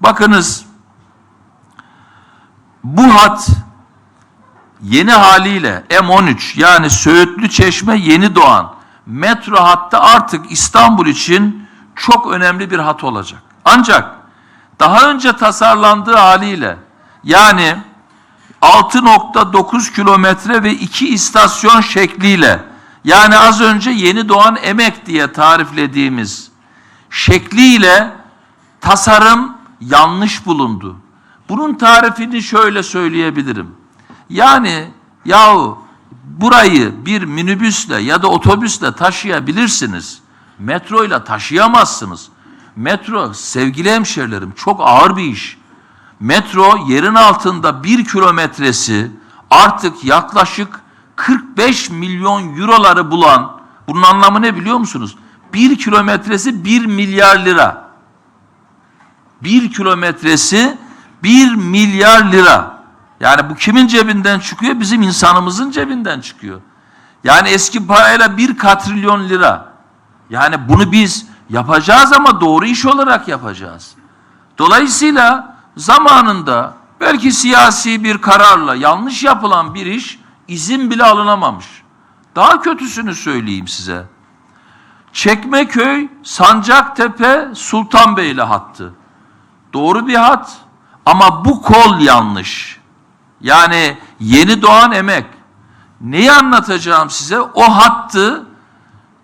Bakınız bu hat yeni haliyle M13 yani Söğütlü Çeşme Yeni Doğan metro hattı artık İstanbul için çok önemli bir hat olacak. Ancak daha önce tasarlandığı haliyle yani 6.9 kilometre ve iki istasyon şekliyle yani az önce yeni doğan emek diye tariflediğimiz şekliyle tasarım yanlış bulundu. Bunun tarifini şöyle söyleyebilirim. Yani yahu burayı bir minibüsle ya da otobüsle taşıyabilirsiniz. Metroyla taşıyamazsınız. Metro sevgili hemşerilerim çok ağır bir iş. Metro yerin altında bir kilometresi artık yaklaşık 45 milyon euroları bulan, bunun anlamı ne biliyor musunuz? Bir kilometresi bir milyar lira. Bir kilometresi bir milyar lira. Yani bu kimin cebinden çıkıyor? Bizim insanımızın cebinden çıkıyor. Yani eski parayla bir katrilyon lira. Yani bunu biz yapacağız ama doğru iş olarak yapacağız. Dolayısıyla zamanında belki siyasi bir kararla yanlış yapılan bir iş izin bile alınamamış. Daha kötüsünü söyleyeyim size. Çekmeköy, Sancaktepe, Sultanbeyli hattı. Doğru bir hat ama bu kol yanlış. Yani yeni doğan emek. Neyi anlatacağım size? O hattı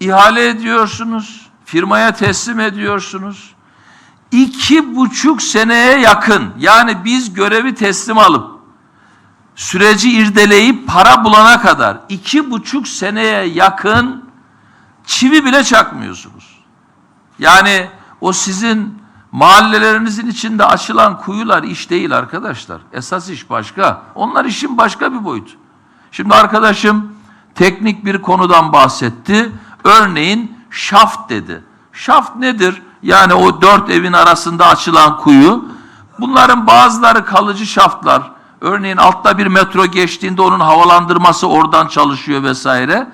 ihale ediyorsunuz, firmaya teslim ediyorsunuz. İki buçuk seneye yakın yani biz görevi teslim alıp süreci irdeleyip para bulana kadar iki buçuk seneye yakın çivi bile çakmıyorsunuz. Yani o sizin mahallelerinizin içinde açılan kuyular iş değil arkadaşlar. Esas iş başka. Onlar işin başka bir boyutu. Şimdi arkadaşım teknik bir konudan bahsetti. Örneğin şaft dedi. Şaft nedir? Yani o dört evin arasında açılan kuyu. Bunların bazıları kalıcı şaftlar. Örneğin altta bir metro geçtiğinde onun havalandırması oradan çalışıyor vesaire.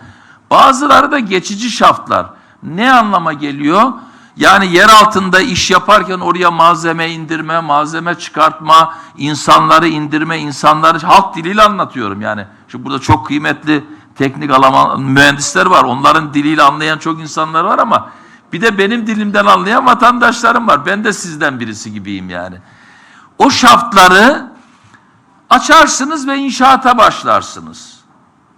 Bazıları da geçici şaftlar. Ne anlama geliyor? Yani yer altında iş yaparken oraya malzeme indirme, malzeme çıkartma, insanları indirme, insanları halk diliyle anlatıyorum yani. Şimdi burada çok kıymetli teknik alama mühendisler var. Onların diliyle anlayan çok insanlar var ama bir de benim dilimden anlayan vatandaşlarım var. Ben de sizden birisi gibiyim yani. O şaftları açarsınız ve inşaata başlarsınız.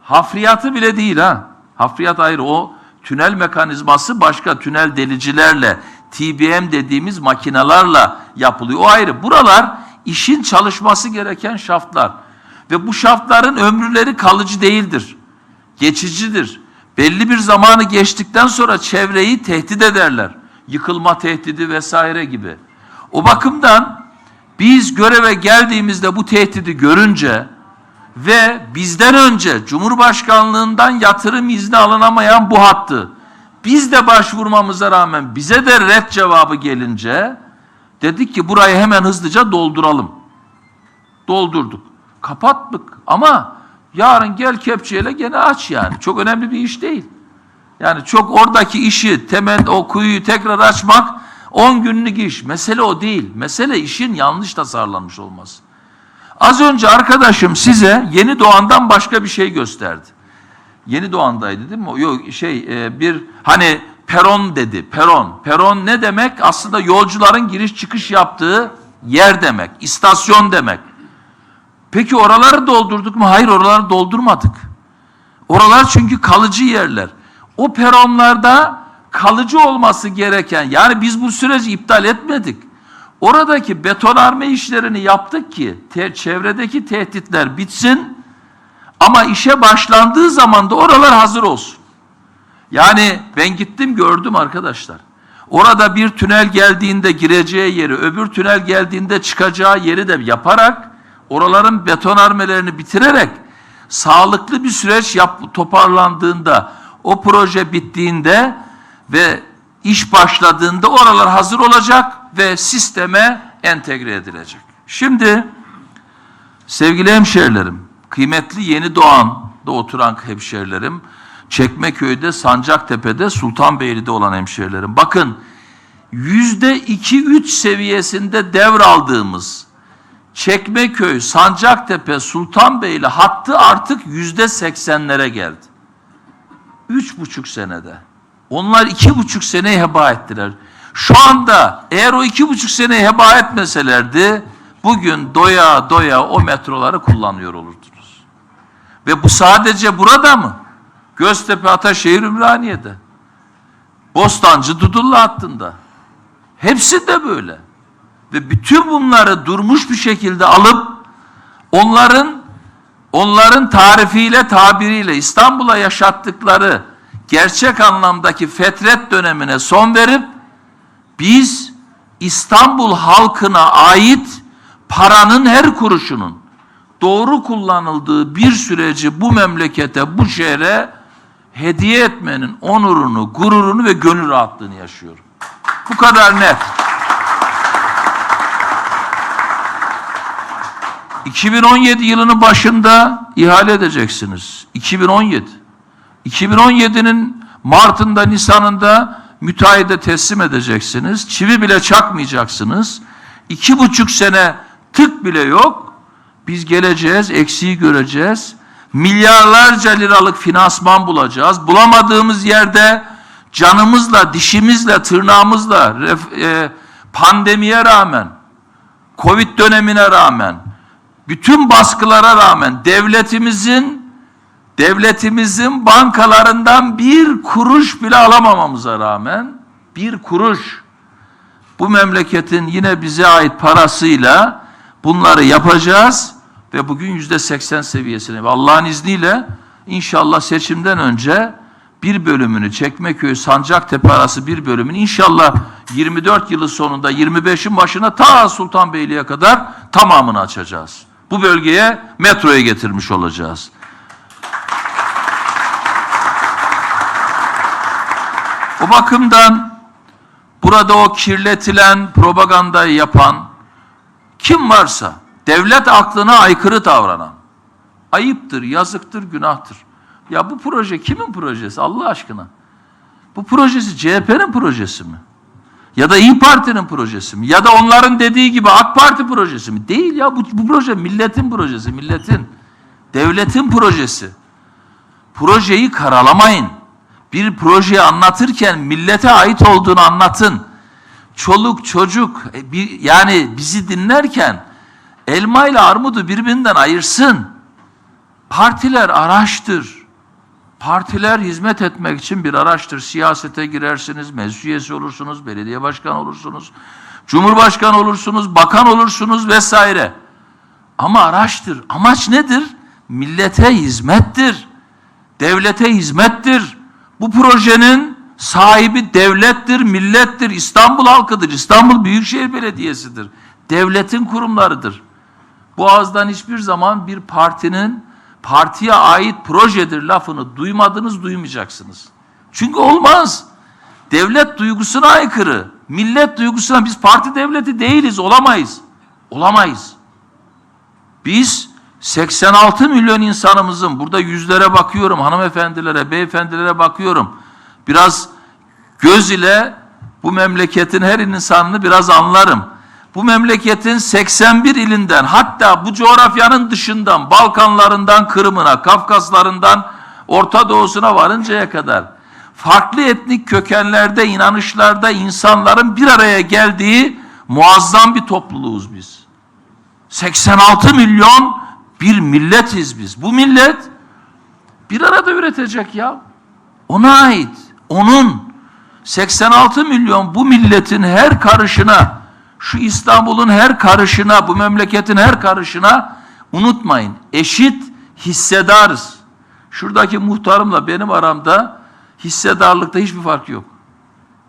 Hafriyatı bile değil ha. Hafriyat ayrı o tünel mekanizması başka tünel delicilerle TBM dediğimiz makinalarla yapılıyor. O ayrı. Buralar işin çalışması gereken şaftlar. Ve bu şaftların ömürleri kalıcı değildir. Geçicidir. Belli bir zamanı geçtikten sonra çevreyi tehdit ederler. Yıkılma tehdidi vesaire gibi. O bakımdan biz göreve geldiğimizde bu tehdidi görünce ve bizden önce Cumhurbaşkanlığından yatırım izni alınamayan bu hattı biz de başvurmamıza rağmen bize de red cevabı gelince dedik ki burayı hemen hızlıca dolduralım. Doldurduk. Kapattık ama yarın gel kepçeyle gene aç yani. Çok önemli bir iş değil. Yani çok oradaki işi temel o kuyuyu tekrar açmak 10 günlük iş. Mesele o değil. Mesele işin yanlış tasarlanmış olması. Az önce arkadaşım size yeni doğandan başka bir şey gösterdi. Yeni doğandaydı değil mi? Yok şey e, bir hani peron dedi. Peron. Peron ne demek? Aslında yolcuların giriş çıkış yaptığı yer demek. istasyon demek. Peki oraları doldurduk mu? Hayır oraları doldurmadık. Oralar çünkü kalıcı yerler. O peronlarda kalıcı olması gereken yani biz bu süreci iptal etmedik. Oradaki betonarme işlerini yaptık ki te çevredeki tehditler bitsin ama işe başlandığı zaman da oralar hazır olsun. Yani ben gittim gördüm arkadaşlar. Orada bir tünel geldiğinde gireceği yeri, öbür tünel geldiğinde çıkacağı yeri de yaparak oraların betonarmelerini bitirerek sağlıklı bir süreç yap, toparlandığında o proje bittiğinde ve iş başladığında oralar hazır olacak ve sisteme entegre edilecek. Şimdi sevgili hemşerilerim, kıymetli Yeni Doğan'da oturan hemşerilerim, Çekmeköy'de, Sancaktepe'de, Sultanbeyli'de olan hemşerilerim. Bakın yüzde iki üç seviyesinde devraldığımız Çekmeköy, Sancaktepe, Sultanbeyli hattı artık yüzde seksenlere geldi. Üç buçuk senede. Onlar iki buçuk seneyi heba ettiler. Şu anda eğer o iki buçuk seneyi heba etmeselerdi bugün doya doya o metroları kullanıyor olurdunuz. Ve bu sadece burada mı? Göztepe, Ataşehir, Ümraniye'de. Bostancı, Dudullu hattında. Hepsi de böyle. Ve bütün bunları durmuş bir şekilde alıp onların onların tarifiyle, tabiriyle İstanbul'a yaşattıkları gerçek anlamdaki fetret dönemine son verip biz İstanbul halkına ait paranın her kuruşunun doğru kullanıldığı bir süreci bu memlekete, bu şehre hediye etmenin onurunu, gururunu ve gönül rahatlığını yaşıyorum. Bu kadar net. 2017 yılının başında ihale edeceksiniz. 2017. 2017'nin Mart'ında, Nisan'ında müteahhide teslim edeceksiniz. Çivi bile çakmayacaksınız. İki buçuk sene tık bile yok. Biz geleceğiz, eksiği göreceğiz. Milyarlarca liralık finansman bulacağız. Bulamadığımız yerde canımızla, dişimizle, tırnağımızla e, pandemiye rağmen, Covid dönemine rağmen, bütün baskılara rağmen devletimizin devletimizin bankalarından bir kuruş bile alamamamıza rağmen bir kuruş bu memleketin yine bize ait parasıyla bunları yapacağız ve bugün yüzde seksen seviyesine ve Allah'ın izniyle inşallah seçimden önce bir bölümünü Çekmeköy Sancaktepe arası bir bölümünü inşallah 24 yılı sonunda 25'in başına ta Sultanbeyli'ye kadar tamamını açacağız. Bu bölgeye metroya getirmiş olacağız. O bakımdan burada o kirletilen propagandayı yapan kim varsa devlet aklına aykırı davranan ayıptır, yazıktır, günahtır. Ya bu proje kimin projesi Allah aşkına? Bu projesi CHP'nin projesi mi? Ya da İyi Parti'nin projesi mi? Ya da onların dediği gibi AK Parti projesi mi? Değil ya bu, bu proje milletin projesi, milletin. Devletin projesi. Projeyi karalamayın. Bir projeyi anlatırken millete ait olduğunu anlatın. Çoluk çocuk e, bir, yani bizi dinlerken elma ile armudu birbirinden ayırsın. Partiler araçtır. Partiler hizmet etmek için bir araçtır. Siyasete girersiniz, meclis üyesi olursunuz, belediye başkanı olursunuz, cumhurbaşkanı olursunuz, bakan olursunuz vesaire. Ama araçtır. Amaç nedir? Millete hizmettir. Devlete hizmettir. Bu projenin sahibi devlettir, millettir, İstanbul halkıdır, İstanbul Büyükşehir Belediyesi'dir. Devletin kurumlarıdır. Bu ağızdan hiçbir zaman bir partinin partiye ait projedir lafını duymadınız, duymayacaksınız. Çünkü olmaz. Devlet duygusuna aykırı. Millet duygusuna biz parti devleti değiliz, olamayız. Olamayız. Biz 86 milyon insanımızın burada yüzlere bakıyorum, hanımefendilere, beyefendilere bakıyorum. Biraz göz ile bu memleketin her insanını biraz anlarım. Bu memleketin 81 ilinden hatta bu coğrafyanın dışından Balkanlarından Kırım'ına, Kafkaslarından Orta Doğu'suna varıncaya kadar farklı etnik kökenlerde, inanışlarda insanların bir araya geldiği muazzam bir topluluğuz biz. 86 milyon bir milletiz biz. Bu millet bir arada üretecek ya. Ona ait. Onun 86 milyon bu milletin her karışına, şu İstanbul'un her karışına, bu memleketin her karışına unutmayın. Eşit hissedarız. Şuradaki muhtarımla benim aramda hissedarlıkta hiçbir fark yok.